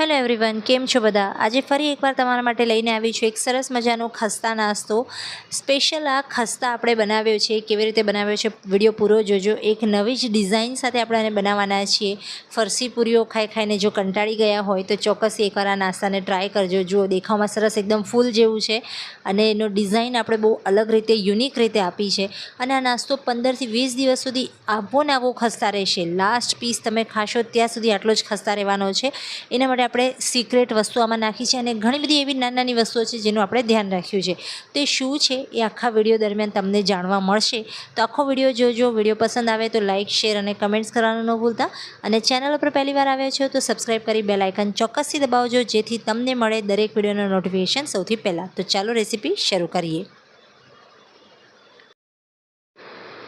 Hello everyone, કેમ છો બધા? આજે ફરી એકવાર તમારા માટે લઈને આવી છું એક સરસ મજાનો ખસ્તા નાસ્તો. સ્પેશિયલ આ ખસ્તા આપણે બનાવ્યો છે, કેવી રીતે બનાવ્યો છે વીડિયો પૂરો જોજો. એક નવી જ ડિઝાઇન સાથે આપણે આને બનાવવાના છીએ. ફરસી પૂરીઓ ખાઈ ખાઈને જો કંટાળી ગયા હોય તો ચોક્કસ એકવાર આ નાસ્તાને ટ્રાય કરજો. જુઓ, દેખાવમાં સરસ એકદમ ફૂલ જેવું છે અને એનો ડિઝાઇન આપણે બહુ અલગ રીતે, યુનિક રીતે આપી છે. અને આ નાસ્તો પંદરથી વીસ દિવસ સુધી આવો ને આવો ખસ્તા રહેશે. લાસ્ટ પીસ તમે ખાશો, ત્યાં સુધી આટલો જ ખસ્તા રહેવાનો છે. એના માટે આપણે સિક્રેટ વસ્તુ આમાં નાખી છે અને ઘણી બધી એવી નાની નાની વસ્તુઓ છે જેનું આપણે ધ્યાન રાખ્યું છે. તો શું છે? એ આખા વીડિયો દરમિયાન તમને જાણવા મળશે. તો આખો વીડિયો જોજો. વીડિયો પસંદ આવે તો લાઇક શેર અને કમેન્ટ્સ કરવાનું ન ભૂલતા. અને ચેનલ ઉપર પહેલી વાર આવ્યા છો તો સબસ્ક્રાઈબ કરી બેલ આઇકન ચોક્કસથી દબાવજો જેથી તમને મળે દરેક વિડીયોનો નોટિફિકેશન સૌથી પહેલાં. તો ચાલો રેસીપી શરૂ કરીએ.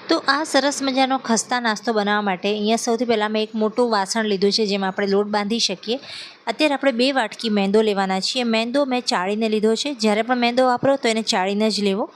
તો આ સરસ મજાનો ખસ્તા નાસ્તો બનાવવા માટે અહીંયા સૌથી પહેલાં મેં એક મોટું વાસણ લીધું છે જેમાં આપણે લોટ બાંધી શકીએ. અત્યારે આપણે બે વાટકી મેંદો લેવાના છીએ. મેંદો મેં ચાળીને લીધો છે. જ્યારે પણ મેંદો વાપરો તો એને ચાળીને જ લેવો.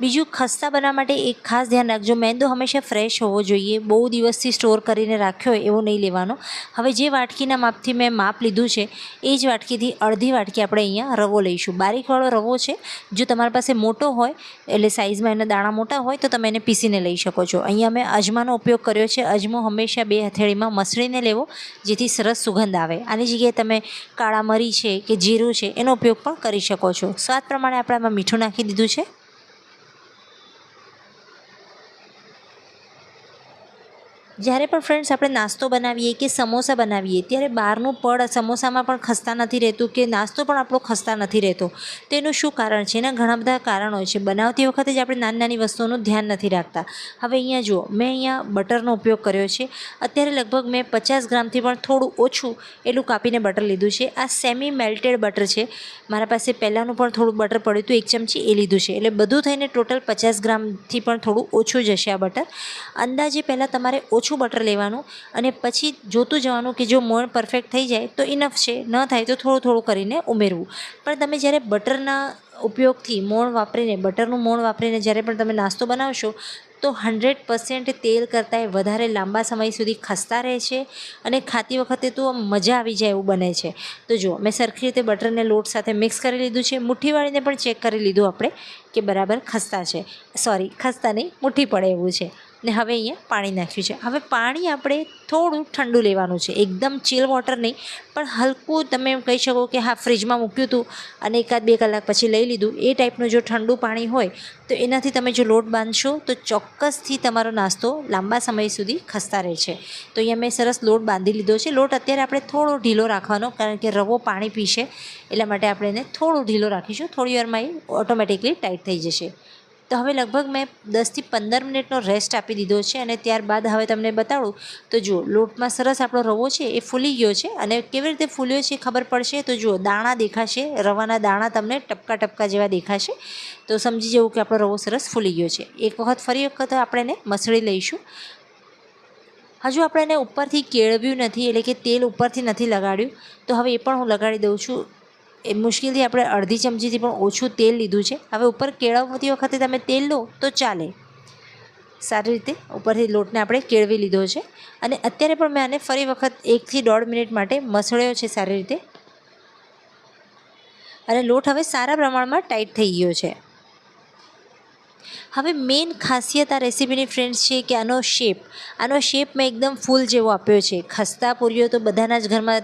બીજું ખસ્તા બનાવવા માટે એક ખાસ ધ્યાન રાખજો. મેંદો હંમેશા ફ્રેશ હોવો જોઈએ. બહુ દિવસથી સ્ટોર કરીને રાખ્યો હોય એવો નહીં લેવાનો. હવે જે વાટકીના માપથી મેં માપ લીધું છે, એ જ વાટકીથી અડધી વાટકી આપણે અહીંયા રવો લઈશું. બારીકવાળો રવો છે, જો તમારી પાસે મોટો હોય, એટલે સાઇઝમાં એના દાણા મોટા હોય, તો તમે એને પીસીને લઈ શકો છો. અહીંયા મેં અજમાનો ઉપયોગ કર્યો છે. અજમો હંમેશા બે હથેળીમાં મસળીને લેવો, જેથી સરસ સુગંધ આવે. આની જગ્યાએ તમે કાળા મરી છે કે જીરું છે, એનો ઉપયોગ પણ કરી શકો છો. સ્વાદ પ્રમાણે આપણે આમાં મીઠું નાખી દીધું છે. જ્યારે પણ ફ્રેન્ડ્સ આપણે નાસ્તો બનાવીએ કે સમોસા બનાવીએ, ત્યારે બહારનું પડ સમોસામાં પણ ખસતા નથી રહેતું કે નાસ્તો પણ આપણો ખસતા નથી રહેતો. તો એનું શું કારણ છે? એના ઘણા બધા કારણો છે. બનાવતી વખતે જ આપણે નાની નાની વસ્તુઓનું ધ્યાન નથી રાખતા. હવે અહીંયા જુઓ, મેં અહીંયા બટરનો ઉપયોગ કર્યો છે. અત્યારે લગભગ મેં પચાસ ગ્રામથી પણ થોડું ઓછું એટલું કાપીને બટર લીધું છે. આ સેમી મેલ્ટેડ બટર છે. મારા પાસે પહેલાંનું પણ થોડું બટર પડ્યું હતું, એક ચમચી એ લીધું છે. એટલે બધું થઈને ટોટલ પચાસ ગ્રામથી પણ થોડું ઓછું જશે આ બટર. અંદાજે પહેલાં તમારે ઓછું બટર લેવાનું અને પછી જોતું જવાનું કે જો મોણ પરફેક્ટ થઈ જાય તો ઇનફ છે. ન થાય તો થોડું થોડું કરીને ઉમેરવું. પણ તમે જ્યારે બટરના ઉપયોગથી મોણ વાપરીને બટરનું મોણ વાપરીને જ્યારે પણ તમે નાસ્તો બનાવશો, તો હંડ્રેડ પર્સેન્ટ તેલ કરતાંય વધારે લાંબા સમય સુધી ખસતા રહે છે અને ખાતી વખતે તો મજા આવી જાય એવું બને છે. તો જુઓ, મેં સરખી રીતે બટરને લોટ સાથે મિક્સ કરી લીધું છે. મુઠ્ઠી વાળીને પણ ચેક કરી લીધું આપણે કે બરાબર ખસ્તા છે. સોરી ખસ્તા નહીં, મુઠ્ઠી પડે એવું છે. ને હવે અહીંયા પાણી નાખ્યું છે. હવે પાણી આપણે થોડું ઠંડુ લેવાનું છે. એકદમ ચીલ વોટર નહીં, પણ હલકું તમે એમ કહી શકો કે હા ફ્રીજમાં મૂક્યું હતું અને એકાદ બે કલાક પછી લઈ લીધું. એ ટાઈપનું જો ઠંડુ પાણી હોય, તો એનાથી તમે જો લોટ બાંધશો, તો ચોક્કસથી તમારો નાસ્તો લાંબા સમય સુધી ખસતા રહે છે તો અહીંયા મેં સરસ લોટ બાંધી લીધો છે. લોટ અત્યારે આપણે થોડો ઢીલો રાખવાનો, કારણ કે રવો પાણી પીશે, એટલા માટે આપણે એને થોડો ઢીલો રાખીશું. થોડી વારમાં એ ઓટોમેટિકલી ટાઈટ થઈ જશે. તો હવે લગભગ મેં દસથી પંદર મિનિટનો રેસ્ટ આપી દીધો છે અને ત્યારબાદ હવે તમને બતાડું તો જુઓ, લોટમાં સરસ આપણો રવો છે એ ફૂલી ગયો છે અને કેવી રીતે ફૂલ્યો છે ખબર પડશે. તો જુઓ, દાણા દેખાશે, રવાના દાણા તમને ટપકા ટપકા જેવા દેખાશે. તો સમજી જવું કે આપણો રવો સરસ ફૂલી ગયો છે. એક વખત ફરી વખત આપણે એને મસળી લઈશું. હજુ આપણે એને ઉપરથી કેળવ્યું નથી, એટલે કે તેલ ઉપરથી નથી લગાડ્યું. તો હવે એ પણ હું લગાડી દઉં છું. એ મુશ્કેલથી આપણે અડધી ચમચીથી પણ ઓછું તેલ લીધું છે. હવે ઉપર કેળવતી વખતે તમે તેલ લો તો ચાલે. સારી રીતે ઉપરથી લોટને આપણે કેળવી લીધો છે. અને અત્યારે પણ મેં આને ફરી વખત એકથી દોઢ મિનિટ માટે મસળ્યો છે સારી રીતે. અને લોટ હવે સારા પ્રમાણમાં ટાઈટ થઈ ગયો છે. હવે મેઇન ખાસિયત આ રેસીપીની ફ્રેન્ડ્સ છે કે આનો શેપ આનો શેપ મેં એકદમ ફૂલ જેવો આપ્યો છે. ખસ્તા પૂરીઓ તો બધાના જ ઘરમાં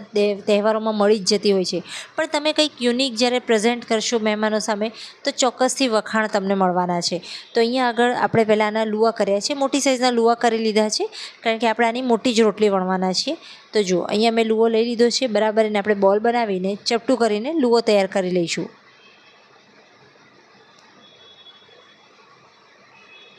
તહેવારોમાં મળી જ જતી હોય છે. પણ તમે કંઈક યુનિક જ્યારે પ્રેઝન્ટ કરશો મહેમાનો સામે, તો ચોક્કસથી વખાણ તમને મળવાના છે. તો અહીંયા આગળ આપણે પહેલાં આના લુવા કર્યા છે. મોટી સાઇઝના લુવા કરી લીધા છે. કારણ કે આપણે આની મોટી જ રોટલી વણવાના છીએ. તો જુઓ, અહીંયા મેં લુવો લઈ લીધો છે બરાબર, એને આપણે બોલ બનાવીને, ચપટું કરીને લુવો તૈયાર કરી લઈશું.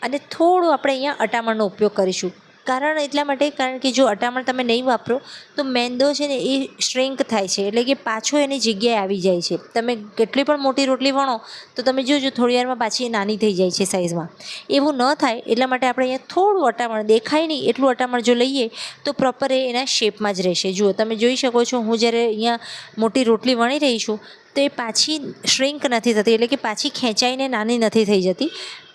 અને થોડું આપણે અહીંયા અટામણનો ઉપયોગ કરીશું. કારણ એટલા માટે, કારણ કે જો અટામણ તમે નહીં વાપરો, તો મેંદો છે ને એ શ્રિંક થાય છે, એટલે કે પાછો એની જગ્યાએ આવી જાય છે. તમે કેટલી પણ મોટી રોટલી વણો, તો તમે જોજો થોડી વારમાં પાછી એ નાની થઈ જાય છે સાઇઝમાં એવું ન થાય, એટલા માટે આપણે અહીંયા થોડું અટામણ, દેખાય નહીં એટલું અટામણ જો લઈએ, તો પ્રોપર એ એના શેપમાં જ રહેશે. જુઓ, તમે જોઈ શકો છો, હું જ્યારે અહીંયા મોટી રોટલી વણી રહી છું, તો એ પાછી શ્રિંક નથી થતી, એટલે કે પાછી ખેંચાઈને નાની નથી થઈ જતી.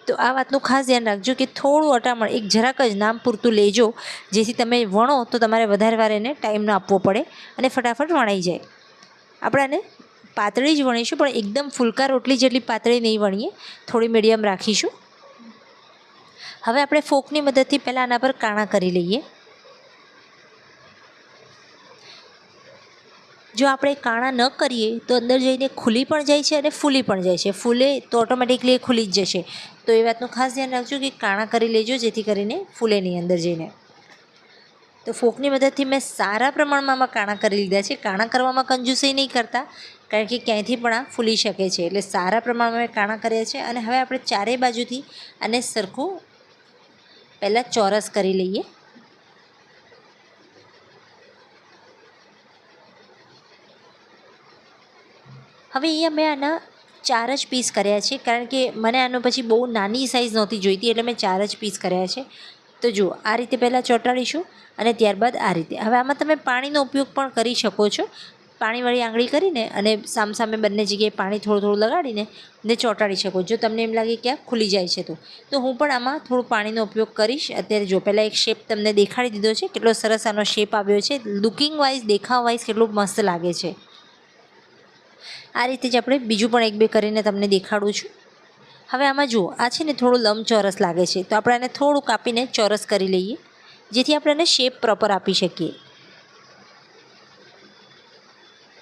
તો આ વાતનું ખાસ ધ્યાન રાખજો કે થોડું અટામણ, એક જરાક જ નામ પૂરતું લેજો, જેથી તમે વણો તો તમારે વધારે વાર એને ટાઈમ ન આપવો પડે અને ફટાફટ વણાઈ જાય. આપણે આને પાતળી જ વણીશું, પણ એકદમ ફૂલકા રોટલી જેટલી પાતળી નહીં વણીએ, થોડી મીડિયમ રાખીશું. હવે આપણે ફોકની મદદથી પહેલાં આના પર કાણા કરી લઈએ. જો આપણે કાણા ન કરીએ તો અંદર જઈને ખુલી પણ જાય છે અને ફૂલી પણ જાય છે. ફૂલે તો ઓટોમેટિકલી ખુલી જ જશે. તો એ વાતનું ખાસ ધ્યાન રાખજો કે કાણા કરી લેજો જેથી કરીને ફૂલે નહીં અંદર જઈને. તો ફોકની મદદથી મેં સારા પ્રમાણમાં આમાં કાણા કરી લીધા છે. કાણા કરવામાં કંજૂસી નહીં કરતા, કારણ કે ક્યાંયથી પણ આ ફૂલી શકે છે. એટલે સારા પ્રમાણમાં મેં કાણા કર્યા છે. અને હવે આપણે ચારેય બાજુથી આને સરખું પહેલાં ચોરસ કરી લઈએ. હવે અહીંયા મેં આના ચાર જ પીસ કર્યા છે, કારણ કે મને આનો પછી બહુ નાની સાઇઝ નહોતી જોઈતી, એટલે મેં ચાર જ પીસ કર્યા છે. તો જુઓ, આ રીતે પહેલાં ચોંટાડીશું અને ત્યારબાદ આ રીતે. હવે આમાં તમે પાણીનો ઉપયોગ પણ કરી શકો છો. પાણીવાળી આંગળી કરીને અને સામસામે બંને જગ્યાએ પાણી થોડું થોડું લગાડીને ને ચોંટાડી શકો. જો તમને એમ લાગે કે આ ખુલી જાય છે તો. તો હું પણ આમાં થોડું પાણીનો ઉપયોગ કરીશ. અત્યારે જો પહેલાં એક શેપ તમને દેખાડી દીધો છે, કેટલો સરસ આનો શેપ આવ્યો છે. લુકિંગ વાઇઝ દેખાવ વાઇઝ કેટલું મસ્ત લાગે છે. આ રીતે જ આપણે બીજું પણ એક બે કરીને તમને દેખાડું છું. હવે આમાં જુઓ, આ છે ને થોડું લંબચોરસ લાગે છે, તો આપણે આને થોડું કાપીને ચોરસ કરી લઈએ, જેથી આપણે એને શેપ પ્રોપર આપી શકીએ.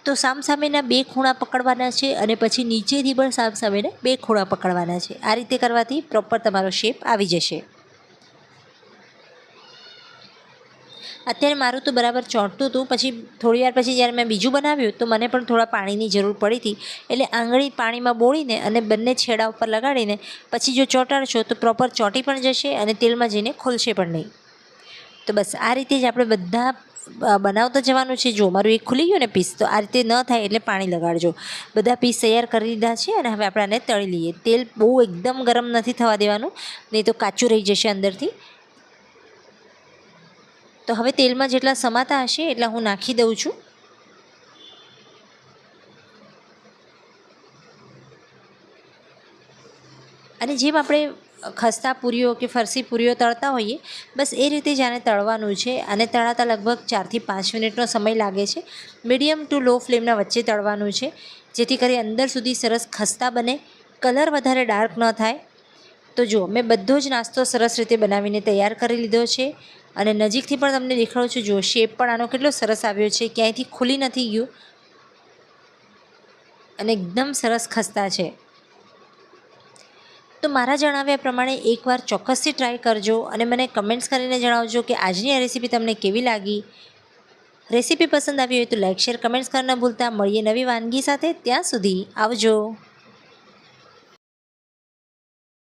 તો સામસામેના બે ખૂણા પકડવાના છે અને પછી નીચેથી પણ સામસામેના બે ખૂણા પકડવાના છે. આ રીતે કરવાથી પ્રોપર તમારો શેપ આવી જશે. અત્યારે મારું તો બરાબર ચોંટતું હતું. પછી થોડી વાર પછી જ્યારે મેં બીજું બનાવ્યું તો મને પણ થોડા પાણીની જરૂર પડી હતી. એટલે આંગળી પાણીમાં બોળીને અને બંને છેડા ઉપર લગાડીને પછી જો ચોંટાડશો તો પ્રોપર ચોંટી પણ જશે અને તેલમાં જઈને ખુલશે પણ નહીં. તો બસ આ રીતે જ આપણે બધા બનાવતા જવાનું છે. જો મારું એક ખુલી ગયું ને પીસ તો આ રીતે ન થાય એટલે પાણી લગાડજો. બધા પીસ તૈયાર કરી દીધા છે અને હવે આપણે આને તળી લઈએ. તેલ બહુ એકદમ ગરમ નથી થવા દેવાનું, નહીં તો કાચું રહી જશે અંદરથી. તો હવે તેલમાં જેટલા સમાતા હશે એટલા હું નાખી દઉં છું. અને જેમ આપણે ખસ્તા પૂરીઓ કે ફરસી પૂરીઓ તળતા હોઈએ, બસ એ રીતે જ આને તળવાનું છે. અને તળાતા લગભગ ચારથી પાંચ મિનિટનો સમય લાગે છે. મીડિયમ ટુ લો ફ્લેમના વચ્ચે તળવાનું છે, જેથી કરી અંદર સુધી સરસ ખસ્તા બને. કલર વધારે ડાર્ક ન થાય. તો જુઓ, મેં બધો જ નાસ્તો સરસ રીતે બનાવીને તૈયાર કરી લીધો છે. અને નજીકથી પણ તમને દેખાડું છું, જો શેપ પણ આનો કેટલો સરસ આવ્યો છે, ક્યાંયથી ખુલી નથી ગયું. અને એકદમ સરસ ખસ્તા છે. તો મારા જણાવ્યા પ્રમાણે એકવાર ચોક્કસથી ટ્રાય કરજો અને મને કમેન્ટ્સ કરીને જણાવજો કે આજની આ રેસીપી તમને કેવી લાગી. રેસીપી પસંદ આવી હોય તો લાઇક શેર કમેન્ટ્સ કરવાનું ભૂલતા. મળીએ નવી વાનગી સાથે. ત્યાં સુધી આવજો.